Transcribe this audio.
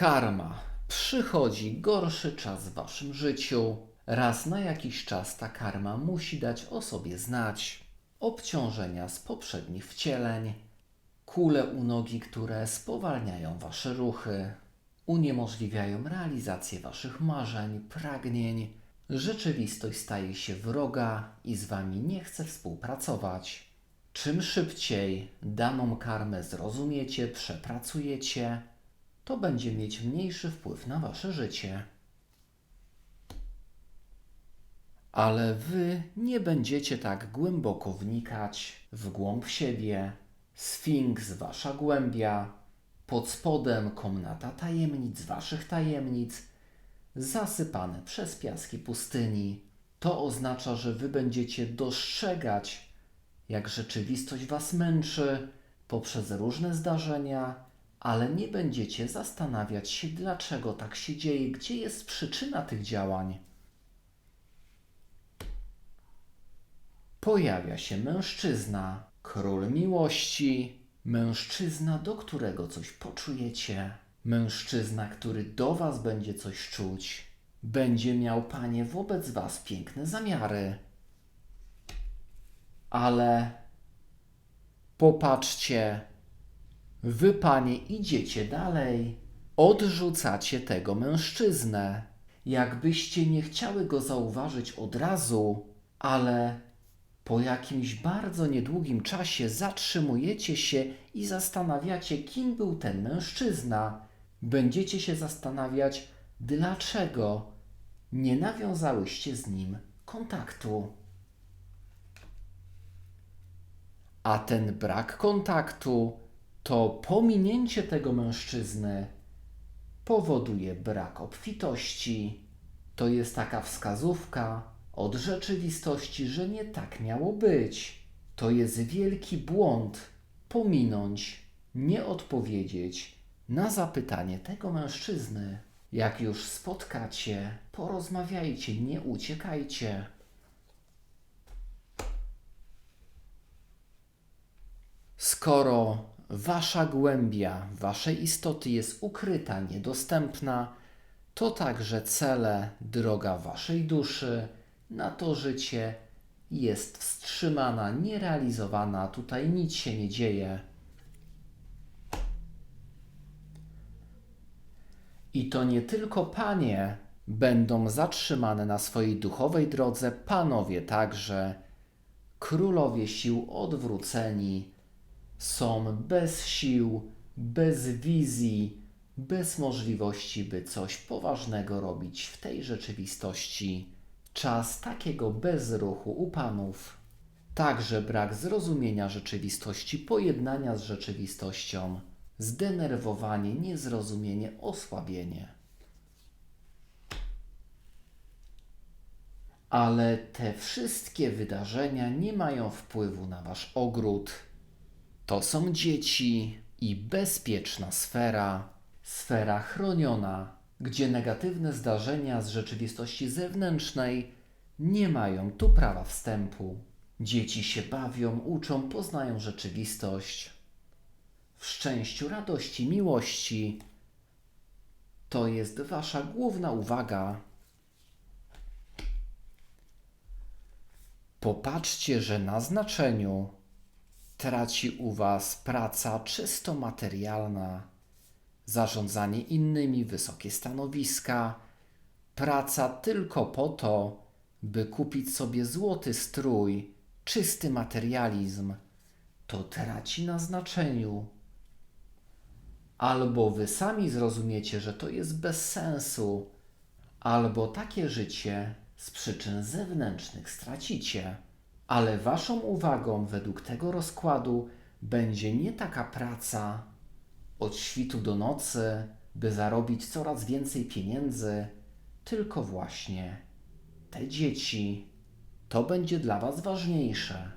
Karma. Przychodzi gorszy czas w waszym życiu. Raz na jakiś czas ta karma musi dać o sobie znać. Obciążenia z poprzednich wcieleń, kule u nogi, które spowalniają wasze ruchy, uniemożliwiają realizację waszych marzeń, pragnień. Rzeczywistość staje się wroga i z wami nie chce współpracować. Czym szybciej daną karmę zrozumiecie, przepracujecie, to będzie mieć mniejszy wpływ na wasze życie. Ale wy nie będziecie tak głęboko wnikać w głąb siebie. Sfinks, wasza głębia, pod spodem komnata tajemnic, waszych tajemnic, zasypane przez piaski pustyni. To oznacza, że wy będziecie dostrzegać, jak rzeczywistość was męczy poprzez różne zdarzenia, ale nie będziecie zastanawiać się, dlaczego tak się dzieje, gdzie jest przyczyna tych działań. Pojawia się mężczyzna, król miłości, mężczyzna, do którego coś poczujecie, mężczyzna, który do was będzie coś czuć, będzie miał, panie, wobec was piękne zamiary. Ale popatrzcie, wy, panie, idziecie dalej, odrzucacie tego mężczyznę, jakbyście nie chciały go zauważyć od razu, ale po jakimś bardzo niedługim czasie zatrzymujecie się i zastanawiacie, kim był ten mężczyzna. Będziecie się zastanawiać, dlaczego nie nawiązałyście z nim kontaktu. A ten brak kontaktu, to pominięcie tego mężczyzny powoduje brak obfitości. To jest taka wskazówka od rzeczywistości, że nie tak miało być. To jest wielki błąd pominąć, nie odpowiedzieć na zapytanie tego mężczyzny. Jak już spotkacie, porozmawiajcie, nie uciekajcie. Skoro wasza głębia waszej istoty jest ukryta, niedostępna, to także cele, droga waszej duszy na to życie jest wstrzymana, nierealizowana. Tutaj nic się nie dzieje. I to nie tylko panie będą zatrzymane na swojej duchowej drodze, panowie także. Królowie sił odwróceni są bez sił, bez wizji, bez możliwości, by coś poważnego robić w tej rzeczywistości. Czas takiego bezruchu u panów. Także brak zrozumienia rzeczywistości, pojednania z rzeczywistością, zdenerwowanie, niezrozumienie, osłabienie. Ale te wszystkie wydarzenia nie mają wpływu na wasz ogród. To są dzieci i bezpieczna sfera, sfera chroniona, gdzie negatywne zdarzenia z rzeczywistości zewnętrznej nie mają tu prawa wstępu. Dzieci się bawią, uczą, poznają rzeczywistość. W szczęściu, radości, miłości to jest wasza główna uwaga. Popatrzcie, że na znaczeniu traci u Was praca czysto materialna, zarządzanie innymi, wysokie stanowiska, praca tylko po to, by kupić sobie złoty strój, czysty materializm, to traci na znaczeniu. Albo Wy sami zrozumiecie, że to jest bez sensu, albo takie życie z przyczyn zewnętrznych stracicie ale waszą uwagą według tego rozkładu będzie nie taka praca od świtu do nocy, by zarobić coraz więcej pieniędzy, tylko właśnie te dzieci. To będzie dla was ważniejsze.